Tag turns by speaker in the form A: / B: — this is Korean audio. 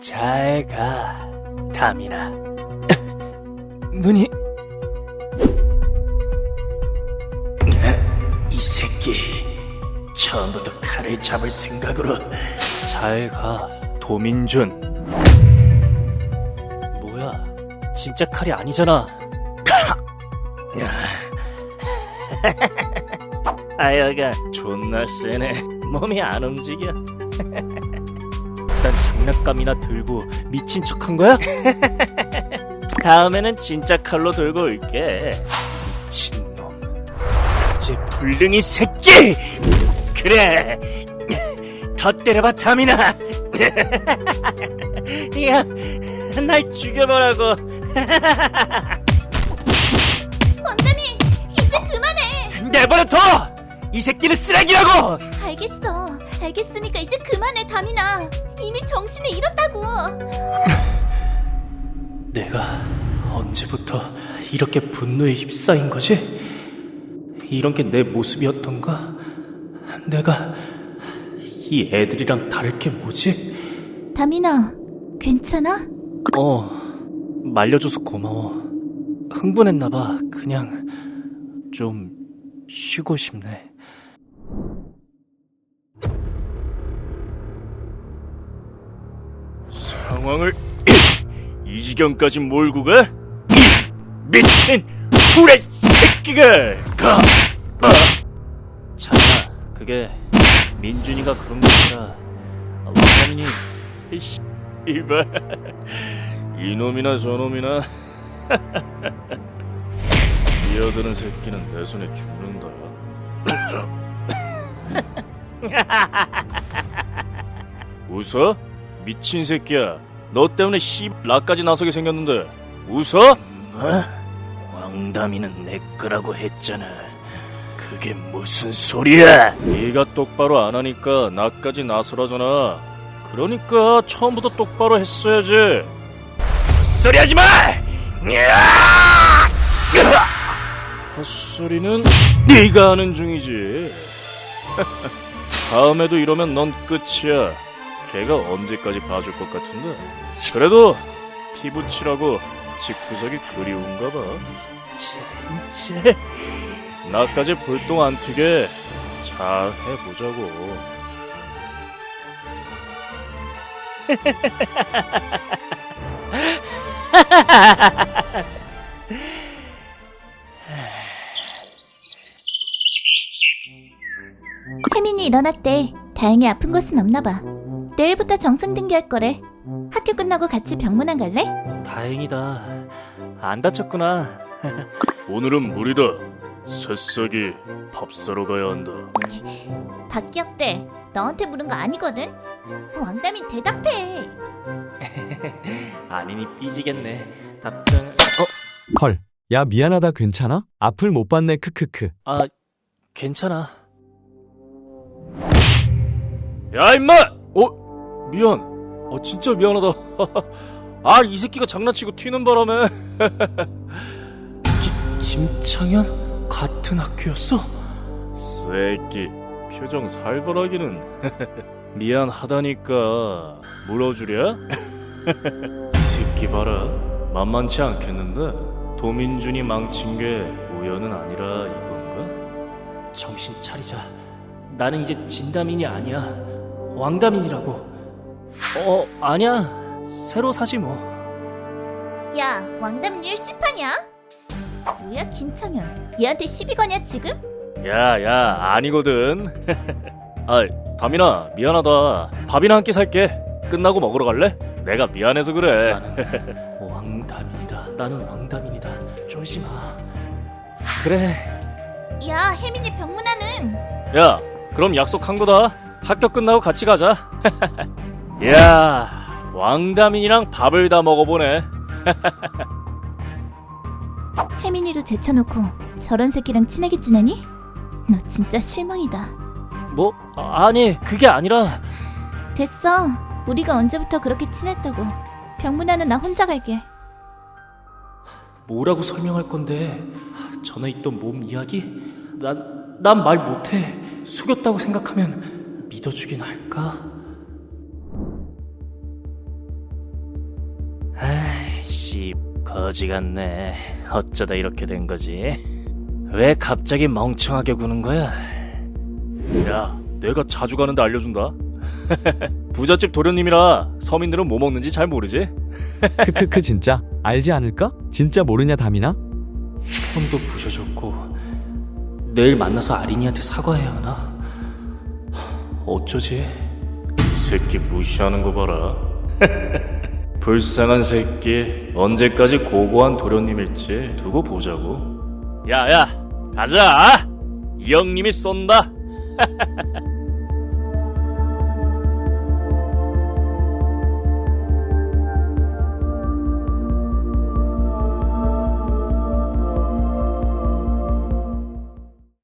A: 잘 가, 다미나. 눈이 이 새끼 처음부터 칼을 잡을 생각으로 잘 가, 도민준. 뭐야? 진짜 칼이 아니잖아. 아여가 존나 세네. 몸이 안 움직여. 일단 장난감이나 들고 미친 척한 거야? 다음에는 진짜 칼로 들고 올게. 미친놈. 이제 불능이 새끼! 그래! 더 때려봐, 타미나! 야, 날 죽여보라고!
B: 원담이 이제 그만해.
A: 내버려 둬! 이 새끼는 쓰레기라고!
B: 알겠어. 알겠으니까 이제 그만해, 다미나. 이미 정신을 잃었다고.
A: 내가 언제부터 이렇게 분노에 휩싸인 거지? 이런 게 내 모습이었던가? 내가 이 애들이랑 다를 게 뭐지?
B: 다미나, 괜찮아?
A: 어, 말려줘서 고마워. 흥분했나봐. 그냥 좀 쉬고 싶네. 상황을 이 지경까지 몰고 가? 이 미친 후레 새끼가! 가! 아. 자나, 그게 민준이가 그런 게 아니라 왕자민이 이 씨발 이놈이나 저놈이나 뛰어드는 새끼는 내 손에 죽는다 웃어? 미친 새끼야. 너 때문에 씨 나까지 나서게 생겼는데. 웃어? 왕담이는 내 거라고 했잖아. 그게 무슨 소리야? 네가 똑바로 안 하니까 나까지 나서라잖아. 그러니까 처음부터 똑바로 했어야지. 헛소리 하지 마! 헛소리는 네가 하는 중이지. 다음에도 이러면 넌 끝이야 걔가 언제까지 봐줄 것 같은데 그래도 피부치라고 집구석이 그리운가 봐 진짜 나까지 불똥 안 튀게 잘 해보자고
B: 혜민이 일어났대. 다행히 아픈 곳은 없나 봐. 내일부터 정상 등교할 거래. 학교 끝나고 같이 병문안 갈래?
A: 다행이다 안 다쳤구나 오늘은 무리다 새싹이 밥 사러 가야 한다
B: 박기혁대, 너한테 물은 거 아니거든? 왕담이 대답해.
A: 아니니 삐지겠네 답장 어?
C: 헐, 야 미안하다 괜찮아? 앞을 못 봤네 크크크.
A: 아 괜찮아 야 임마! 어? 미안. 어 진짜 미안하다. 아 이 새끼가 장난치고 튀는 바람에. 기, 김창현? 같은 학교였어? 새끼 표정 살벌하기는. 미안하다니까. 물어주랴? 이 새끼 봐라. 만만치 않겠는데? 도민준이 망친 게 우연은 아니라 이건가? 정신 차리자. 나는 이제 진다민이 아니야. 왕다민이라고 어 아니야. 새로 사지 뭐.
B: 야, 왕담 일시파냐? 뭐야, 김창현. 얘한테 시비 거냐, 지금?
A: 야 야 아니거든. 아 다민아 미안하다. 밥이나 한 끼 살게. 끝나고 먹으러 갈래? 내가 미안해서 그래. 나는 왕다민이다. 나는 왕다민이다. 쫄지 마 그래.
B: 야, 혜민이 병문안은?
A: 야 그럼 약속한 거다. 학교 끝나고 같이 가자 야 왕다민이랑 밥을 다 먹어보네
B: 혜민이도 제쳐놓고 저런 새끼랑 친하게 지내니? 너 진짜 실망이다.
A: 뭐? 아, 아니 그게 아니라
B: 됐어. 우리가 언제부터 그렇게 친했다고. 병문안은 나 혼자 갈게.
A: 뭐라고 설명할 건데 전에 있던 몸 이야기? 난 난 말 못해 속였다고 생각하면 믿어주긴 할까? 씨 거지 같네 어쩌다 이렇게 된 거지 왜 갑자기 멍청하게 구는 거야 야 내가 자주 가는데 알려준다 부잣집 도련님이라 서민들은 뭐 먹는지 잘 모르지
C: 크크크 진짜 알지 않을까? 진짜 모르냐 다민아?
A: 손도 부셔졌고 내일 만나서 아린이한테 사과해야 하나? 어쩌지? 이 새끼 무시하는 거 봐라 불쌍한 새끼 언제까지 고고한 도련님일지 두고 보자고. 야야 가자! 이 형님이 쏜다